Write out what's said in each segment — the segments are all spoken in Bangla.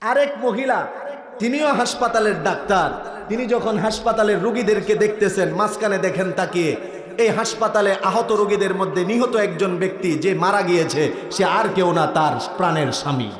আরেক মহিলা, তিনিও হাসপাতালের ডাক্তার। তিনি যখন হাসপাতালের রুগীদেরকে দেখতেছেন, মাঝখানে দেখেন তাকিয়ে, এই হাসপাতালে আহত রোগীদের মধ্যে নিহত একজন ব্যক্তি যে মারা গিয়েছে, সে আর কেউ না, তার প্রাণের স্বামী।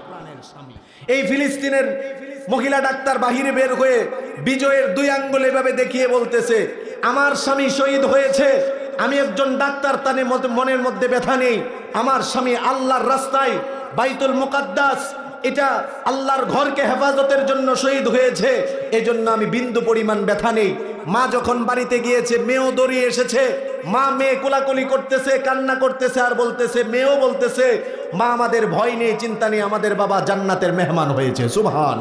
এই ফিলিস্তিনের মহিলা ডাক্তার বাহিরে বের হয়ে বিজয়ের দুই আঙ্গুল এভাবে দেখিয়ে বলতেছে, আমার স্বামী শহীদ হয়েছে, আমি একজন ডাক্তার মধ্যে- মনের মধ্যে ব্যথা নেই। আমার স্বামী আল্লাহর রাস্তায় বাইতুল মুকাদ্দাস এটা আল্লাহর ঘরকে হেফাজতের জন্য শহীদ হয়েছে। এজন্য আমি বিন্দু পরিমাণ ব্যথা নেই। মা যখন বাড়িতে গিয়েছে, মেয়েও দৌড়িয়ে এসেছে। মা মেয়ে কোলাকুলি করতেছে, কান্না করতেছে আর বলতেছে, মেয়েও বলতেছে, মা আমাদের ভয় নেই, চিন্তা নেই, আমাদের বাবা জান্নাতের মেহমান হয়েছে। সুবহান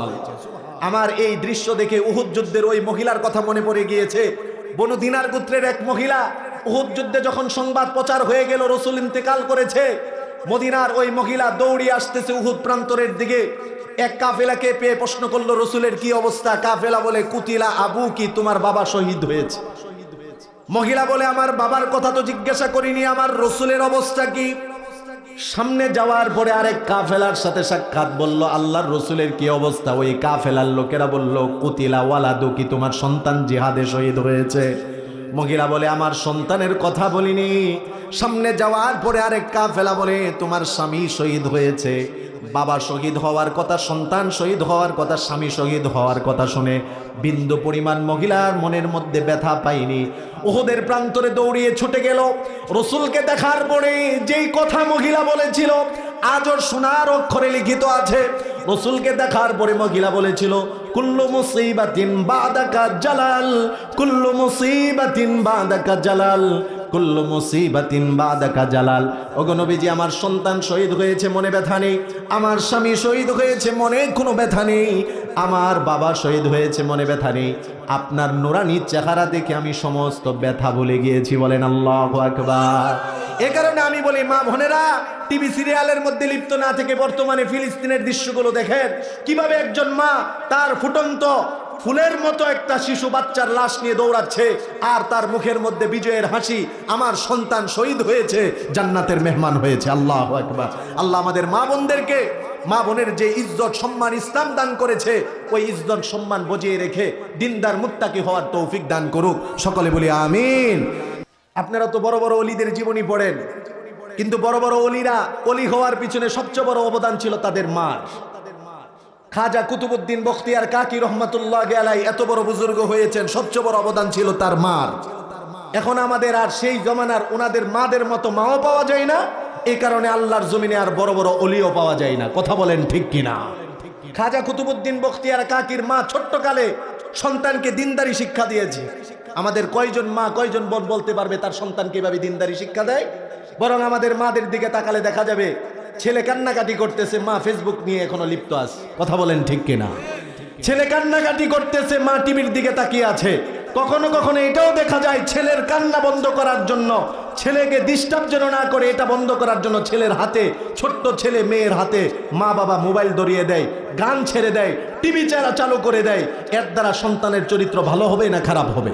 আমার এই দৃশ্য দেখে উহুদ যুদ্ধের ওই মহিলার কথা মনে পড়ে গিয়েছে। বনু দিনার গোত্রের এক মহিলা উহুদ যুদ্ধে যখন সংবাদ প্রচার হয়ে গেল, রসুল ইন্তেকাল করেছে। মদিনার ওই মহিলা দৌড়িয়ে আসতেছে উহুদ প্রান্তরের দিকে। এক কাফেলাকে পেয়ে প্রশ্ন করল, রসুলের কি অবস্থা? কাফেলা বলে, কুতিলা আবু কি তোমার বাবা শহীদ হয়েছে? মহিলা বলে, আমার বাবার কথা তো জিজ্ঞাসা করিনি, আমার রসুলের অবস্থা কি? সামনে যাওয়ার পরে আরেক কাফেলার সাথে সাক্ষাৎ বলল, আল্লাহর রসুলের কি অবস্থা? ওই কাফেলার লোকেরা বলল, কুতিলা ওয়ালাদু কি তোমার সন্তান জিহাদে শহীদ হয়েছে? মহিলা বলে, আমার সন্তানের কথা বলিনি। সামনে যাওয়ার পরে আরেক কাফেলা বলে, তোমার স্বামী শহীদ হয়েছে। বাবা শহীদ হওয়ার কথা, সন্তান শহীদ হওয়ার কথা, স্বামী শহীদ হওয়ার কথা শুনে বিন্দু পরিমাণ মহিলার মনের মধ্যে ব্যথা পাইনি ওহদের প্রান্তরে দৌড়িয়ে ছুটে গেল। রসুলকে দেখার পরে যেই কথা মহিলা বলেছিল, আজও সোনার অক্ষরে লিখিত আছে। রসুলকে দেখার পরে মহিলা বলেছিল কুল্লু মুসিবাতিন বাদাকা জালাল, কুল্লু মুসিবাতিন বাদাকা জালাল, কুল্লু মুসিবাতিন বাদাকা জালাল। ওগো নবীজি, আমার সন্তান শহীদ হয়েছে, মনে ব্যথা নেই। আমার স্বামী শহীদ হয়েছে, মনে কোনো ব্যথা নেই। আমার বাবা শহীদ হয়েছে, মনে ব্যথা নেই। আপনার নুরানি চেহারা দেখে আমি সমস্ত ব্যথা ভুলে গিয়েছি, বলেন আল্লাহ আকবার। এ কারণে আমি বলি, মা বোনেরা, টিভি সিরিয়ালের মধ্যে লিপ্ত না থেকে বর্তমানে ফিলিস্তিনের দৃশ্যগুলো দেখেন। কীভাবে একজন মা তার ফুটন্ত ফুলের মতো একটা শিশু বাচ্চার লাশ নিয়ে দৌড়াচ্ছে, আর তার মুখের মধ্যে বিজয়ের হাসি, আমার সন্তান শহীদ হয়েছে, জান্নাতের মেহমান হয়েছে, আল্লাহ একবার আল্লাহ আমাদের মা বোনদেরকে, মা বোনের যে ইজ্জত, সম্মান ইসলাম দান করেছে, ওই ইজ্জত, সম্মান বজিয়ে রেখে দিনদার মুত্তাকি হওয়ার তৌফিক দান করুক। সকলে বলি, আমিন। আপনারা তো বড় বড় অলিদের জীবনী পড়েন। কিন্তু বড় বড় অলিরা, অলি হওয়ার পিছনে সবচেয়ে বড় অবদান ছিল তাদের মার। খাজা কুতুবুদ্দিন বখতিয়ার কাকি রহমতুল্লাহ গেলাই এত বড় বুজুর্গ হয়েছেন, সবচেয়ে বড় অবদান ছিল তার মার। এখন আমাদের আর সেই জমানার ওনাদের মাদের মতো মাও পাওয়া যায় না, এই কারণে আল্লাহর জমিনে আর বড় বড় অলিও পাওয়া যায় না। কথা বলেন ঠিক কিনা? খাজা কুতুবুদ্দিন বখতিয়ার কাকির মা ছোট্ট কালে সন্তানকে দিনদারি শিক্ষা দিয়েছে। আমাদের কয়জন মা, কয়জন বোন বলতে পারবে তার সন্তানকে এভাবে দিনদারি শিক্ষা দেয়? বরং আমাদের মাদের দিকে তাকালে দেখা যাবে, ছেলে কান্নাকাটি করতেছে, মা ফেসবুক নিয়ে এখনও লিপ্ত আছে। কথা বলেন ঠিক কিনা? ছেলে কান্নাকাটি করতেছে, মা টিভির দিকে তাকিয়ে আছে। কখনো কখনো এটাও দেখা যায়, ছেলের কান্না বন্ধ করার জন্য, ছেলেকে ডিস্টার্ব যেন না করে, এটা বন্ধ করার জন্য ছেলের হাতে, ছোট্ট ছেলে মেয়ের হাতে মা বাবা মোবাইল ধরিয়ে দেয়, গান ছেড়ে দেয়, টিভি চারা চালু করে দেয়। এর দ্বারা সন্তানের চরিত্র ভালো হবে না খারাপ হবে?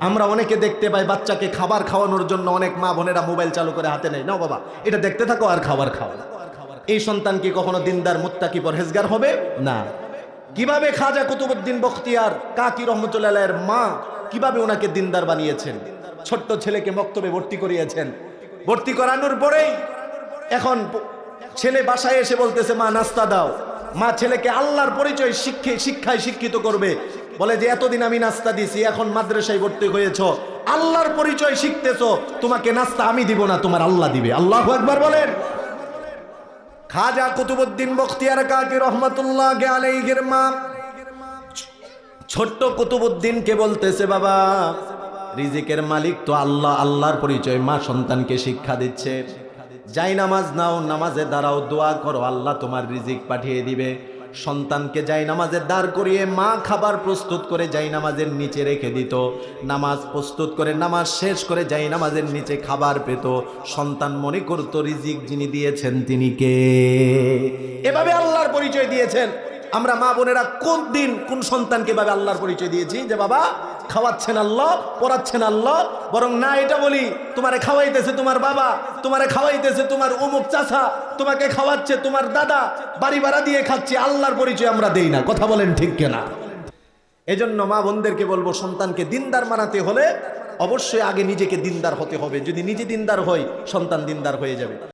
আমরা অনেকে দেখতে পাই বাচ্চাকে খাবার খাওয়ানোর জন্য অনেক মা বোনেরা মোবাইল চালু করে হাতে নেয়। না বাবা, এটা দেখতে থাকো আর খাবার খাও এই সন্তান কি কখনো দিনদার, মুত্তাকি, পরহেজগার হবে? না। কীভাবে খাজা কুতুবুদ্দিন বখতিয়ার কাকি রহমতুল্লাহ এর মা কীভাবে ওনাকে দিনদার বানিয়েছেন? ছোট্ট ছেলেকে মক্তবে ভর্তি করিয়েছেন। ভর্তি করানোর পরেই এখন ছেলে বাসায় এসে বলতেছে, মা, নাস্তা দাও। মা ছেলেকে আল্লাহর পরিচয় শিক্ষে শিক্ষায় শিক্ষিত করবে। বলে যে, এতদিন আমি নাস্তা দিছি, এখন মাদ্রাসায় ভর্তি হয়েছ। আল্লাহর পরিচয় শিখতেছ, তোমাকে নাস্তা আমি দিব না, তোমার আল্লাহ দিবে। আল্লাহ একবার বলেন। খাজা কুতুবুদ্দিন বখতিয়ার কাকি রহমতুল্লাহ আলাইহির মা, ছোট্ট কুতুবুদ্দিনকে বলতেছে, বাবা, রিজিকের মালিক তো আল্লাহ, আল্লাহর পরিচয়, মা সন্তানকে শিক্ষা দিচ্ছে। যাই নামাজ নাও, নামাজে দাঁড়াও, দোয়া করো, আল্লাহ তোমার রিজিক পাঠিয়ে দিবে। সন্তানকে যাই নামাজে দাঁড় করিয়ে মা খাবার প্রস্তুত করে যাই নামাজের নিচে রেখে দিত। নামাজ প্রস্তুত করে নামাজ শেষ করে যাই নামাজের নিচে খাবার পেত। সন্তান মনে করতো, রিজিক যিনি দিয়েছেন তিনি কে? এভাবে আল্লাহর পরিচয় দিয়েছেন। আমরা মা বোনেরা কোন দিন কোন সন্তানকে এভাবে আল্লাহর পরিচয় দিয়েছি? যে বাবা খাওয়াচ্ছেন আল্লাহ, পড়াচ্ছেন আল্লাহ, বরং না এটা বলি, তোমারে খাওয়াইতেছে তোমার বাবা, তোমারে খাওয়াইতেছে তোমার অমুক চাচা, তোমাকে খাওয়াচ্ছে তোমার দাদা, বাড়ি ভাড়া দিয়ে খাচ্ছে, আল্লাহর পরিচয় আমরা দেই না, কথা বলেন ঠিক কেনা? এজন্য মা বোনদেরকে বলব, সন্তানকে দিনদার মানাতে হলে অবশ্যই আগে নিজেকে দিনদার হতে হবে, যদি নিজে দিনদার হয় সন্তান দিনদার হয়ে যাবে।